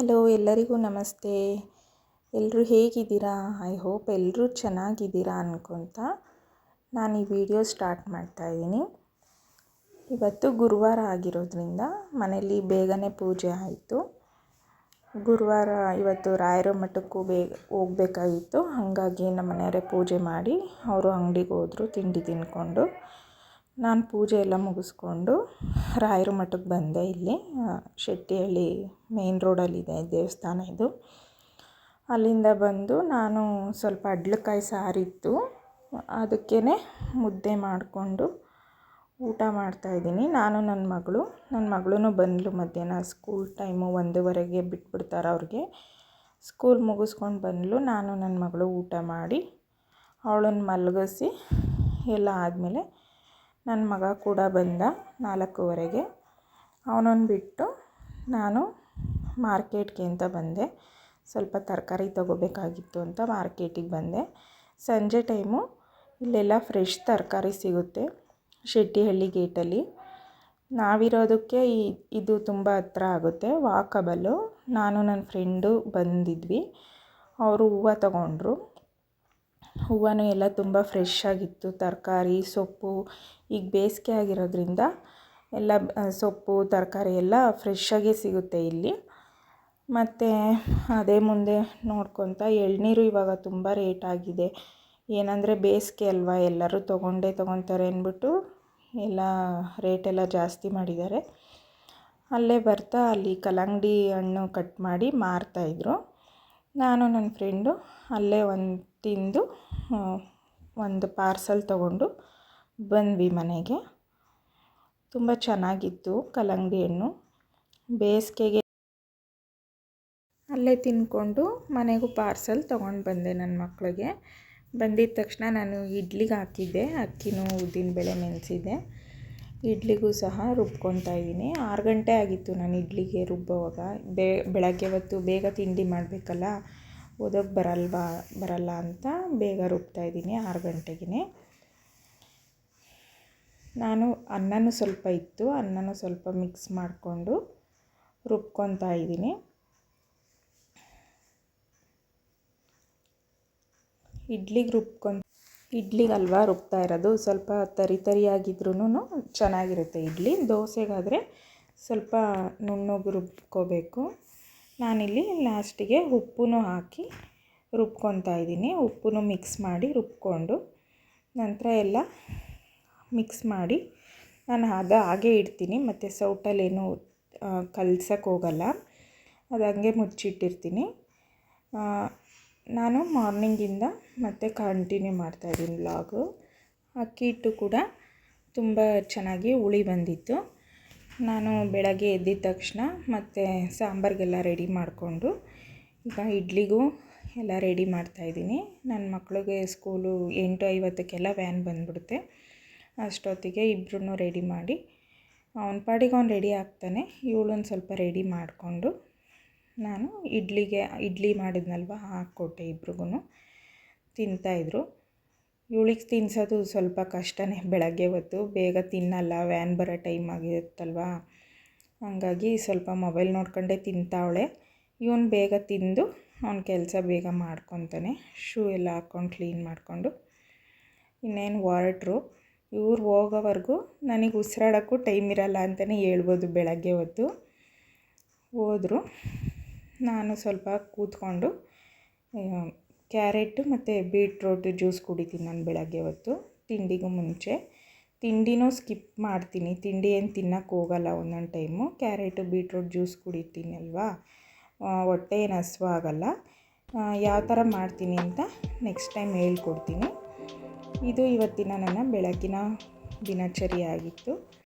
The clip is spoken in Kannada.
ಹಲೋ ಎಲ್ಲರಿಗೂ ನಮಸ್ತೆ. ಎಲ್ಲರೂ ಹೇಗಿದ್ದೀರಾ? ಐ ಹೋಪ್ ಎಲ್ಲರೂ ಚೆನ್ನಾಗಿದ್ದೀರಾ ಅನ್ಕೊತ ನಾನು ಈ ವಿಡಿಯೋ ಸ್ಟಾರ್ಟ್ ಮಾಡ್ತಾಯಿದ್ದೀನಿ ಇವತ್ತು ಗುರುವಾರ ಆಗಿರೋದ್ರಿಂದ ಮನೇಲಿ ಬೇಗನೆ ಪೂಜೆ ಆಯಿತು. ಗುರುವಾರ ಇವತ್ತು ರಾಯರ ಮಠಕ್ಕೂ ಬೇಗ ಹೋಗ್ಬೇಕಾಗಿತ್ತು. ಹಾಗಾಗಿ ನಮ್ಮ ಮನೆಯವರೇ ಪೂಜೆ ಮಾಡಿ ಅವರು ಅಂಗಡಿಗೆ ಹೋದರು, ತಿಂಡಿ ತಿಂದ್ಕೊಂಡು. ನಾನು ಪೂಜೆ ಎಲ್ಲ ಮುಗಿಸ್ಕೊಂಡು ರಾಯರ ಮಠಕ್ಕೆ ಬಂದೆ ಇಲ್ಲಿ ಶೆಟ್ಟಿಹಳ್ಳಿ ಮೇನ್ ರೋಡಲ್ಲಿದೆ ದೇವಸ್ಥಾನ ಇದು. ಅಲ್ಲಿಂದ ಬಂದು ನಾನು ಸ್ವಲ್ಪ ಅಡ್ಲಕಾಯಿ ಸಾರಿತ್ತು ಅದಕ್ಕೇ ಮುದ್ದೆ ಮಾಡಿಕೊಂಡು ಊಟ ಮಾಡ್ತಾಯಿದ್ದೀನಿ ನಾನು ನನ್ನ ಮಗಳು, ನನ್ನ ಮಗಳೂ ಬಂದಳು ಮಧ್ಯಾಹ್ನ ಸ್ಕೂಲ್ ಟೈಮು ಒಂದೂವರೆಗೆ ಬಿಟ್ಬಿಡ್ತಾರೆ ಅವ್ರಿಗೆ. ಸ್ಕೂಲ್ ಮುಗಿಸ್ಕೊಂಡು ಬಂದಳು ನಾನು ನನ್ನ ಮಗಳು ಊಟ ಮಾಡಿ ಅವಳನ್ನು ಮಲಗಿಸಿ ಎಲ್ಲ ಆದಮೇಲೆ ನನ್ನ ಮಗ ಕೂಡ ಬಂದ ನಾಲ್ಕೂವರೆಗೆ. ಅವನನ್ನು ಬಿಟ್ಟು ನಾನು ಮಾರ್ಕೆಟ್ಗೆ ಅಂತ ಬಂದೆ. ಸ್ವಲ್ಪ ತರಕಾರಿ ತೊಗೋಬೇಕಾಗಿತ್ತು ಅಂತ ಮಾರ್ಕೆಟಿಗೆ ಬಂದೆ. ಸಂಜೆ ಟೈಮು ಇಲ್ಲೆಲ್ಲ ಫ್ರೆಶ್ ತರಕಾರಿ ಸಿಗುತ್ತೆ ಶೆಟ್ಟಿಹಳ್ಳಿ ಗೇಟಲ್ಲಿ. ನಾವಿರೋದಕ್ಕೆ ಈ, ಇದು ತುಂಬ ಹತ್ರ ಆಗುತ್ತೆ, ವಾಕಬಲ್ಲು. ನಾನು ನನ್ನ ಫ್ರೆಂಡು ಬಂದಿದ್ವಿ. ಅವರು ಹೂವು ತಗೊಂಡ್ರು. ಹೂವನೂ ಎಲ್ಲ ತುಂಬ ಫ್ರೆಶ್ ಆಗಿತ್ತು ತರಕಾರಿ, ಸೊಪ್ಪು, ಈಗ ಬೇಸಿಗೆ ಆಗಿರೋದ್ರಿಂದ ಎಲ್ಲ ಸೊಪ್ಪು, ತರಕಾರಿ ಎಲ್ಲ ಫ್ರೆಶ್ಶಾಗೇ ಸಿಗುತ್ತೆ ಇಲ್ಲಿ. ಮತ್ತು ಅದೇ ಮುಂದೆ ನೋಡ್ಕೊತ ಎಳನೀರು ಇವಾಗ ತುಂಬ ರೇಟ್ ಆಗಿದೆ. ಏನಂದರೆ ಬೇಸಿಗೆ ಅಲ್ವಾ, ಎಲ್ಲರೂ ತೊಗೊಂಡೇ ತೊಗೊತಾರೆ ಅಂದ್ಬಿಟ್ಟು ಎಲ್ಲ ರೇಟೆಲ್ಲ ಜಾಸ್ತಿ ಮಾಡಿದ್ದಾರೆ. ಅಲ್ಲೇ ಬರ್ತಾ ಅಲ್ಲಿ ಕಲ್ಲಂಗಡಿ ಹಣ್ಣು ಕಟ್ ಮಾಡಿ ಮಾರ್ತಾಯಿದ್ರು ನಾನು ನನ್ನ ಫ್ರೆಂಡು ಅಲ್ಲೇ ಒಂದು ತಿಂದು ಒಂದು ಪಾರ್ಸಲ್ ತಗೊಂಡು ಬಂದ್ವಿ ಮನೆಗೆ. ತುಂಬ ಚೆನ್ನಾಗಿತ್ತು ಕಲ್ಲಂಗಡಿ ಹಣ್ಣು ಬೇಸಿಗೆಗೆ ಅಲ್ಲೇ ತಿಂದ್ಕೊಂಡು ಮನೆಗೂ ಪಾರ್ಸಲ್ ತೊಗೊಂಡು ಬಂದೆ ನನ್ನ ಮಕ್ಕಳಿಗೆ ಬಂದಿದ್ದ ತಕ್ಷಣ ನಾನು ಇಡ್ಲಿಗೆ ಹಾಕಿದ್ದೆ, ಅಕ್ಕಿನೂ ಉದ್ದಿನಬೇಳೆ ನೆನೆಸಿದ್ದೆ ಇಡ್ಲಿಗೂ ಸಹ ರುಬ್ಕೊತಾ ಇದ್ದೀನಿ. ಆರು ಗಂಟೆ ಆಗಿತ್ತು ನಾನು ಇಡ್ಲಿಗೆ ರುಬ್ಬೋವಾಗ. ಬೆಳಗ್ಗೆ ಹೊತ್ತು ಬೇಗ ತಿಂಡಿ ಮಾಡಬೇಕಲ್ಲ ಓದೋಕ್ಕೆ ಬರಲ್ವಾ, ಬರಲ್ಲ ಅಂತ ಬೇಗ ರುಬ್ತಾ ಇದ್ದೀನಿ, ಆರು ಗಂಟೆಗೇ ನಾನು ಅನ್ನನೂ ಸ್ವಲ್ಪ ಇತ್ತು, ಅನ್ನನೂ ಸ್ವಲ್ಪ ಮಿಕ್ಸ್ ಮಾಡಿಕೊಂಡು ರುಬ್ಕೊತಾ ಇದ್ದೀನಿ. ಇಡ್ಲಿಗೆ ರುಬ್ಕೊಂಡು ಇಡ್ಲಿಗೆ ಅಲ್ವಾ ರುಬ್ತಾ ಇರೋದು, ಸ್ವಲ್ಪ ತರಿ ತರಿಯಾಗಿದ್ರೂ ಚೆನ್ನಾಗಿರುತ್ತೆ ಇಡ್ಲಿ. ದೋಸೆಗಾದರೆ ಸ್ವಲ್ಪ ನುಣ್ಣಗೆ ರುಬ್ಕೋಬೇಕು. ನಾನಿಲ್ಲಿ ಲಾಸ್ಟಿಗೆ ಉಪ್ಪು ಹಾಕಿ ರುಬ್ಕೊತಾ ಇದ್ದೀನಿ. ಉಪ್ಪು ಮಿಕ್ಸ್ ಮಾಡಿ ರುಬ್ಕೊಂಡು ನಂತರ ಎಲ್ಲ ಮಿಕ್ಸ್ ಮಾಡಿ ನಾನು ಅದು ಹಾಗೆ ಇಡ್ತೀನಿ. ಮತ್ತು ಸೌಟಲ್ಲೇನು ಕಲ್ಸಕ್ಕೆ ಹೋಗಲ್ಲ. ಅದು ಹಂಗೆ ಮುಚ್ಚಿಟ್ಟಿರ್ತೀನಿ. ನಾನು ಮಾರ್ನಿಂಗಿಂದ ಮತ್ತೆ ಕಂಟಿನ್ಯೂ ಮಾಡ್ತಾಯಿದ್ದೀನಿ ವ್ಲಾಗು. ಅಕ್ಕಿ ಹಿಟ್ಟು ಕೂಡ ತುಂಬ ಚೆನ್ನಾಗಿ ಹುಳಿ ಬಂದಿತ್ತು. ನಾನು ಬೆಳಗ್ಗೆ ಎದ್ದಿದ ತಕ್ಷಣ ಮತ್ತು ಸಾಂಬಾರಿಗೆಲ್ಲ ರೆಡಿ ಮಾಡಿಕೊಂಡು ಈಗ ಇಡ್ಲಿಗೂ ಎಲ್ಲ ರೆಡಿ ಮಾಡ್ತಾಯಿದ್ದೀನಿ ನನ್ನ ಮಕ್ಕಳಿಗೆ ಸ್ಕೂಲು ಎಂಟು ಐವತ್ತಕ್ಕೆಲ್ಲ ವ್ಯಾನ್ ಬಂದ್ಬಿಡುತ್ತೆ. ಅಷ್ಟೊತ್ತಿಗೆ ಇಬ್ಬರನ್ನೂ ರೆಡಿ ಮಾಡಿ, ಅವನ ಪಾಡಿಗೆ ಅವ್ನು ರೆಡಿ ಆಗ್ತಾನೆ. ಇವಳೊಂದು ಸ್ವಲ್ಪ ರೆಡಿ ಮಾಡಿಕೊಂಡು ನಾನು ಇಡ್ಲಿಗೆ, ಇಡ್ಲಿ ಮಾಡಿದ್ನಲ್ವ, ಹಾಕ್ಕೊಟ್ಟೆ ಇಬ್ರಿಗೂ ತಿಂತಾಯಿದ್ರು ಇವಳಿಗೆ ತಿನ್ನಿಸೋದು ಸ್ವಲ್ಪ ಕಷ್ಟನೇ ಬೆಳಗ್ಗೆ ಹೊತ್ತು. ಬೇಗ ತಿನ್ನಲ್ಲ, ವ್ಯಾನ್ ಬರೋ ಟೈಮ್ ಆಗಿರುತ್ತಲ್ವ? ಹಾಗಾಗಿ ಸ್ವಲ್ಪ ಮೊಬೈಲ್ ನೋಡ್ಕೊಂಡೇ ತಿಂತಾವಳೆ. ಇವನು ಬೇಗ ತಿಂದು ಅವನ ಕೆಲಸ ಬೇಗ ಮಾಡ್ಕೊತಾನೆ. ಶೂ ಎಲ್ಲ ಹಾಕ್ಕೊಂಡು ಕ್ಲೀನ್ ಮಾಡಿಕೊಂಡು. ಇನ್ನೇನು ಹೊರಟ್ರು ಇವ್ರು ಹೋಗೋವರೆಗೂ ನನಗೆ ಉಸಿರಾಡೋಕ್ಕೂ ಟೈಮ್ ಇರಲ್ಲ ಅಂತಲೇ ಹೇಳ್ಬೋದು ಬೆಳಗ್ಗೆ ಹೊತ್ತು. ಹೋದರು. ನಾನು ಸ್ವಲ್ಪ ಕೂತ್ಕೊಂಡು ಕ್ಯಾರೆಟು ಮತ್ತು ಬೀಟ್ರೋಟ್ ಜ್ಯೂಸ್ ಕುಡಿತೀನಿ ನಾನು ಬೆಳಗ್ಗೆ ಹೊತ್ತು. ತಿಂಡಿಗೂ ಮುಂಚೆ. ತಿಂಡಿನೂ ಸ್ಕಿಪ್ ಮಾಡ್ತೀನಿ. ತಿಂಡಿ ಏನು ತಿನ್ನಕ್ಕೆ ಹೋಗಲ್ಲ ಒಂದೊಂದು ಟೈಮು. ಕ್ಯಾರೆಟು, ಬೀಟ್ರೋಟ್ ಜ್ಯೂಸ್ ಕುಡಿತೀನಿ ಅಲ್ವಾ? ಹೊಟ್ಟೆ ಏನು ಹಸ್ವಾಗಲ್ಲ ಯಾವ ಥರ ಮಾಡ್ತೀನಿ ಅಂತ ನೆಕ್ಸ್ಟ್ ಟೈಮ್ ಹೇಳ್ಕೊಡ್ತೀನಿ. ಇದು ಇವತ್ತಿನ ನನ್ನ ಬೆಳಗಿನ ದಿನಚರಿ ಆಗಿತ್ತು